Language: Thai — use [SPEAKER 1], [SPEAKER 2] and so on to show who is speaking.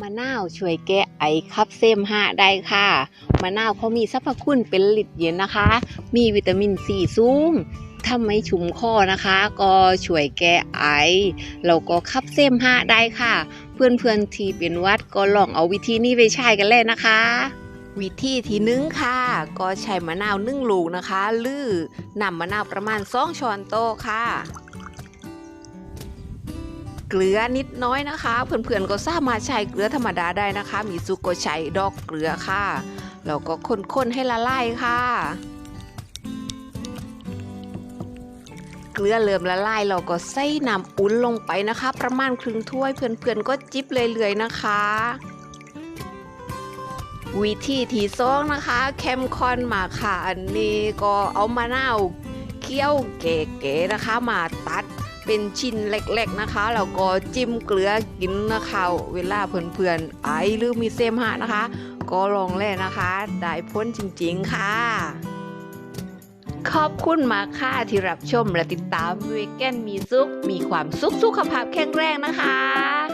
[SPEAKER 1] มะนาวช่วยแก้ไอคับเซมห้าได้ค่ะ มะนาวเขามีสรรพคุณเป็นลิดเย็นนะคะ มีวิตามินซีสูงทำให้ชุ่มคอนะคะ ก็ช่วยแก้ไอแล้วก็คับเซมห้าได้ค่ะ เพื่อนๆที่เป็นวัดก็ลองเอาวิธีนี้ไปใช้กันเลยนะคะ วิธีที่หนึ่งค่ะ ก็ใช้มะนาวนึ่งลูกนะคะหรือนำมะนาวประมาณ2ช้อนโต๊ะค่ะ เกลือนิดน้อยนะคะ เพื่อนๆก็สามารถใช้เกลือธรรมดาได้นะคะ มีซุกก็ใช้ดอกเกลือค่ะแล้วก็คน ๆ ให้ละลายค่ะ เกลือเริ่มละลายเราก็ใส่น้ำอุ่นลงไปนะคะ ประมาณครึ่งถ้วยเพื่อนๆก็จิบเรื่อยๆนะคะ วิธีที่สองนะคะเข้มข้นมาค่ะ อันนี้ก็เอามะนาวเคี่ยวเก๋ๆนะคะ มาตัด เป็นชิ้นเล็กๆนะคะแล้วก็จิ้มเกลือกินนะคะ เวลาเพื่อนๆไอหรือมีเซมหะนะคะ ก็ลองแล่นนะคะ ได้พ้นจริงๆค่ะ ขอบคุณมาค่ะที่รับชมและติดตามเวีแกนมีซุกมีความสุขสุขภาพแข็งแรงนะคะ